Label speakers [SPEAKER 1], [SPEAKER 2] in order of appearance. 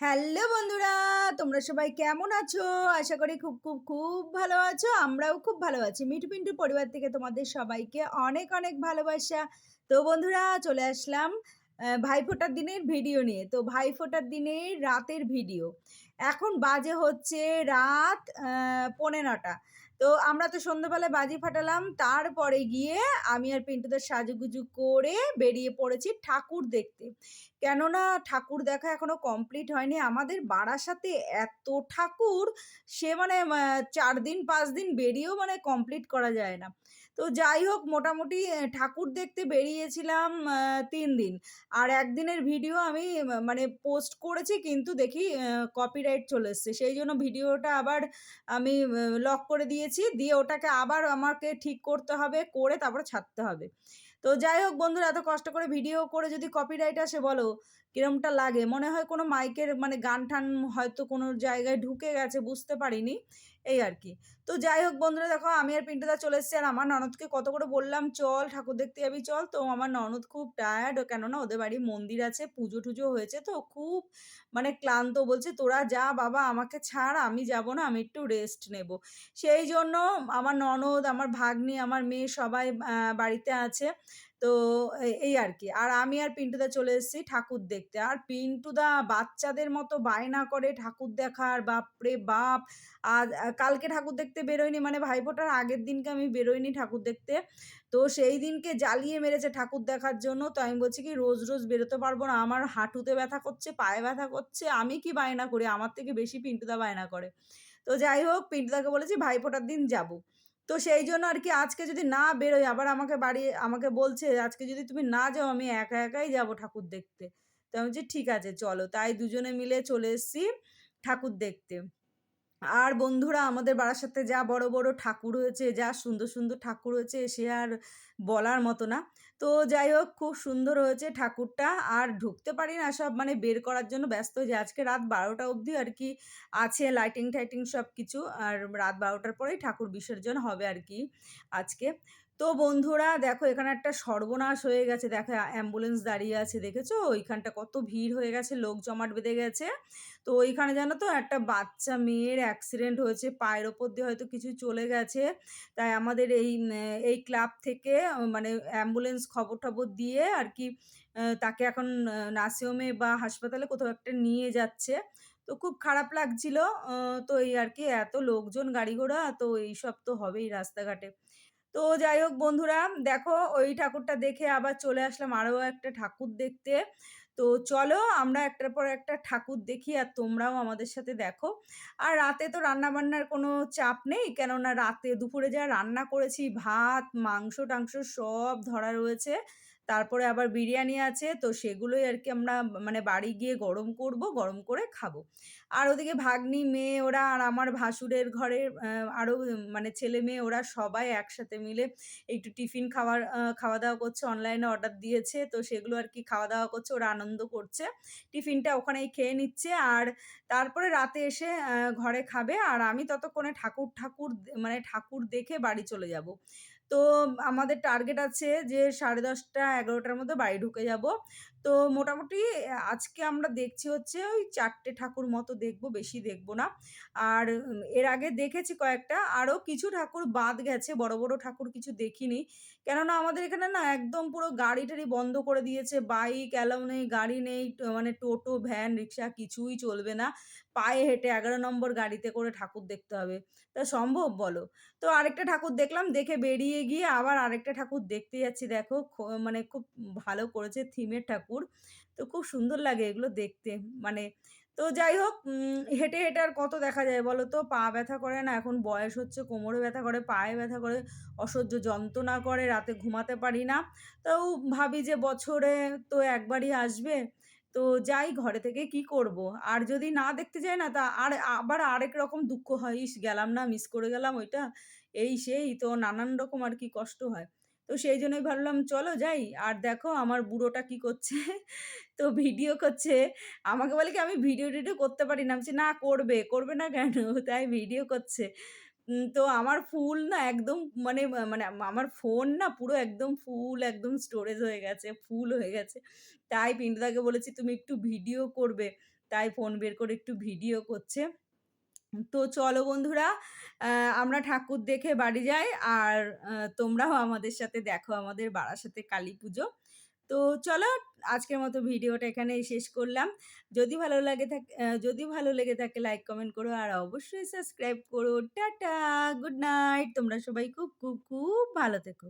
[SPEAKER 1] Hello বন্ধুরা, তোমরা সবাই কেমন আছো? আশা করি খুব খুব খুব ভালো আছো, আমরাও খুব ভালো আছি। মিঠু পিন্টু পরিবার থেকে তোমাদের সবাইকে অনেক অনেক ভালোবাসা। তো বন্ধুরা, চলে আসলাম ভাইফোঁটার দিনের ভিডিও নিয়ে। তো ভাইফোঁটার দিনের রাতের ভিডিও। এখন বাজে হচ্ছে রাত পৌনে নটা। তো আমরা তো সন্ধ্যাবেলায় বাজি ফাটালাম, তারপরে গিয়ে আমি আর পিন্টুদের সাজুগুজু করে বেরিয়ে পড়েছি ঠাকুর দেখতে। কেননা ঠাকুর দেখা এখনও কমপ্লিট হয়নি। আমাদের বারাসাতে এত ঠাকুর, সে মানে চার দিন, পাঁচ দিন বেরিয়েও মানে কমপ্লিট করা যায় না। তো যাই হোক, মোটামুটি ঠাকুর দেখতে বেরিয়েছিলাম তিন দিন। আর একদিনের ভিডিও আমি মানে পোস্ট করেছি, কিন্তু দেখি কপিরাইট চলে এসছে। সেই জন্য ভিডিওটা আবার আমি লক করে দিয়েছি। দিয়ে ওটাকে আবার আমাকে ঠিক করতে হবে, করে তারপরে ছাড়তে হবে। তো যাই হোক, বন্ধুরা, এত কষ্ট করে ভিডিও করে যদি কপিরাইট আসে, বলো, কিরমটা লাগে? মনে হয় কোনো মাইকের মানে গান টান হয়তো কোনো জায়গায় ঢুকে গেছে, বুঝতে পারিনি। এই আর কি। তো যাই হোক বন্ধুরা, দেখো আমি আর পিন্টুদা চলে এসেছি। আর আমার ননদকে কত করে বললাম, চল, ঠাকুর দেখতে যাবি, চল। তো আমার ননদ খুব টায়ার্ড কেননা ওদের বাড়ি মন্দির আছে, পুজো টুজো হয়েছে তো খুব মানে ক্লান্ত। বলছে, তোরা যা বাবা, আমাকে ছাড়, আমি যাব না, আমি একটু রেস্ট নেব। সেই জন্য আমার ননদ, আমার ভাগ্নি, আমার মেয়ে সবাই বাড়িতে আছে। তো এই আর কি। আর আমি আর পিন্টুদা চলে এসেছি ঠাকুর দেখতে। আর পিন্টুদা বাচ্চাদের মতো বায়না করে ঠাকুর দেখার, বাপরে বাপ! আর কালকে ঠাকুর দেখতে বেরোয়নি মানে ভাইফোঁটার আগের দিনকে আমি বেরোয়নি ঠাকুর দেখতে। তো সেই দিনকে জ্বালিয়ে মেরেছে ঠাকুর দেখার জন্য। তো আমি বলছি কি, রোজ রোজ বেরোতে পারব না, আমার হাঁটুতে ব্যথা করছে, পায়ে ব্যথা করছে, আমি কি বায়না করি? আমার থেকে বেশি পিন্টুদা বায়না করে। তো যাই হোক, পিন্টুদাকে বলেছি, ভাইফোঁটার দিন যাব। তো সেই জন্য আর কি আজকে যদি না বেরোই, আবার আমাকে বাড়ি, আমাকে বলছে, আজকে যদি তুমি না যাও, আমি একা একাই যাব ঠাকুর দেখতে। তো আমি বলছি, ঠিক আছে, চলো। তাই দুজনে মিলে চলে এসছি ঠাকুর দেখতে। আর বন্ধুরা, আমাদের বারাসাতে যা বড় বড় ঠাকুর হয়েছে, যা সুন্দর সুন্দর ঠাকুর হয়েছে সে আর বলার মতো না। তো যাই হোক, খুব সুন্দর হয়েছে ঠাকুরটা। আর ঢুকতে পারি না সব মানে বের করার জন্য ব্যস্ত যে আজকে রাত বারোটা অবধি আর কি আছে লাইটিং, টাইটিং সব কিছু আর রাত বারোটার পরেই ঠাকুর বিসর্জন হবে আর কি আজকে। তো বন্ধুরা দেখো, এখানে একটা সর্বনাশ হয়ে গেছে। দেখো, অ্যাম্বুলেন্স দাঁড়িয়ে আছে, দেখেছ? ওইখানটা কত ভিড় হয়ে গেছে, লোক জমাট বেঁধে গেছে। তো ওইখানে জানো তো, একটা বাচ্চা মেয়ের অ্যাক্সিডেন্ট হয়েছে, পায়ের ওপর দিয়ে হয়তো কিছু চলে গেছে। তাই আমাদের এই এই ক্লাব থেকে মানে অ্যাম্বুলেন্স খবর টবর দিয়ে আর কি তাকে এখন নার্সিংহোমে বা হাসপাতালে কোথাও একটা নিয়ে যাচ্ছে। তো খুব খারাপ লাগছিল তো এই আর কি, এত লোকজন গাড়ি ঘোড়া, তো এইসব তো হবেই রাস্তাঘাটে। তো যাই হোক বন্ধুরা, দেখো ওই ঠাকুরটা দেখে আবার চলে আসলাম আরও একটা ঠাকুর দেখতে। তো চলো আমরা একটার পর একটা ঠাকুর দেখি আর তোমরাও আমাদের সাথে দেখো। আর রাতে তো রান্নাবান্নার কোনো চাপ নেই, কেননা রাতে দুপুরে যা রান্না করেছি, ভাত, মাংস, টাংস সব ধরা রয়েছে। তারপরে আবার বিরিয়ানি আছে, তো সেগুলোই আর কি আমরা মানে বাড়ি গিয়ে গরম করব, গরম করে খাব। আর ওদিকে ভাগ্নি, মেয়ে ওরা আর আমার ভাসুরের ঘরের আরও মানে ছেলে মেয়ে ওরা সবাই একসাথে মিলে একটু টিফিন খাওয়ার খাওয়া দাওয়া করছে অনলাইনে অর্ডার দিয়েছে, তো সেগুলো আর কি খাওয়া দাওয়া করছে, ওরা আনন্দ করছে। টিফিনটা ওখানেই খেয়ে নিচ্ছে আর তারপরে রাতে এসে ঘরে খাবে আর আমি ততক্ষণে ঠাকুর ঠাকুর মানে ঠাকুর দেখে বাড়ি চলে যাব। তো আমাদের টার্গেট আছে যে সাড়ে দশটা এগারোটার মধ্যে বাড়ি ঢুকে যাব। তো মোটামুটি, আজকে আমরা দেখছি হচ্ছে ওই চারটে ঠাকুর মতো দেখব, বেশি দেখব না। আর এর আগে দেখেছি কয়েকটা, আরও কিছু ঠাকুর বাদ গেছে, বড় বড় ঠাকুর কিছু দেখিনি। কেননা আমাদের এখানে না একদম পুরো গাড়ি টাড়ি বন্ধ করে দিয়েছে, বাইক অ্যালাউ নেই, গাড়ি নেই মানে টোটো, ভ্যান, রিক্সা কিছুই চলবে না। পায়ে হেঁটে এগারো নম্বর গাড়িতে করে ঠাকুর দেখতে হবে। তা সম্ভব বলো? তো আরেকটা ঠাকুর দেখলাম, দেখে বেরিয়ে গিয়ে আবার আরেকটা ঠাকুর দেখতে যাচ্ছি, দেখো মানে খুব ভালো করেছে থিমের ঠাকুর। তো খুব সুন্দর লাগে এগুলো দেখতে। মানে তো যাই হোক হেঁটে হেঁটে আর কত দেখা যায় বলো তো? পা ব্যথা করে না, এখন বয়স হচ্ছে কোমরে ব্যথা করে, পায়ে ব্যথা করে, অসহ্য যন্ত্রণা করে, রাতে ঘুমাতে পারি না। তাও ভাবি যে বছরে তো একবারই আসবে। তো যাই ঘরে থেকে কি করব? আর যদি না দেখতে যাই না, তা আর আবার আরেক রকম দুঃখ হয়। ইস, গেলাম না মিস করে গেলাম ওইটা। এই সেই তো নানান রকম আর কি কষ্ট হয়। তো সেই জন্যই ভাবলাম চলো যাই। আর দেখো আমার বুড়োটা কি করছে? তো ভিডিও করছে। আমাকে বলে কি আমি ভিডিও টিডিও করতে পারি না। বলছি, না করবে। করবে না কেন? তাই ভিডিও করছে। তো আমার ফুল না একদম মানে মানে আমার ফোন না পুরো একদম ফুল একদম স্টোরেজ হয়ে গেছে ফুল হয়ে গেছে। তাই পিন্টুদাকে বলেছি তুমি একটু ভিডিও করবে। তাই ফোন বের করে একটু ভিডিও করছে। তো চলো বন্ধুরা আমরা ঠাকুর দেখে বাড়ি যাই। আর তোমরাও আমাদের সাথে দেখো আমাদের বারাসাতে কালী পুজো তো চলো আজকের মতো ভিডিওটা এখানেই শেষ করলাম। যদি ভালো লাগে থাকে যদি ভালো লেগে থাকে লাইক, কমেন্ট করো আর অবশ্যই সাবস্ক্রাইব করো। Tata, good night. তোমরা সবাই খুব, খুব, খুব ভালো থেকো।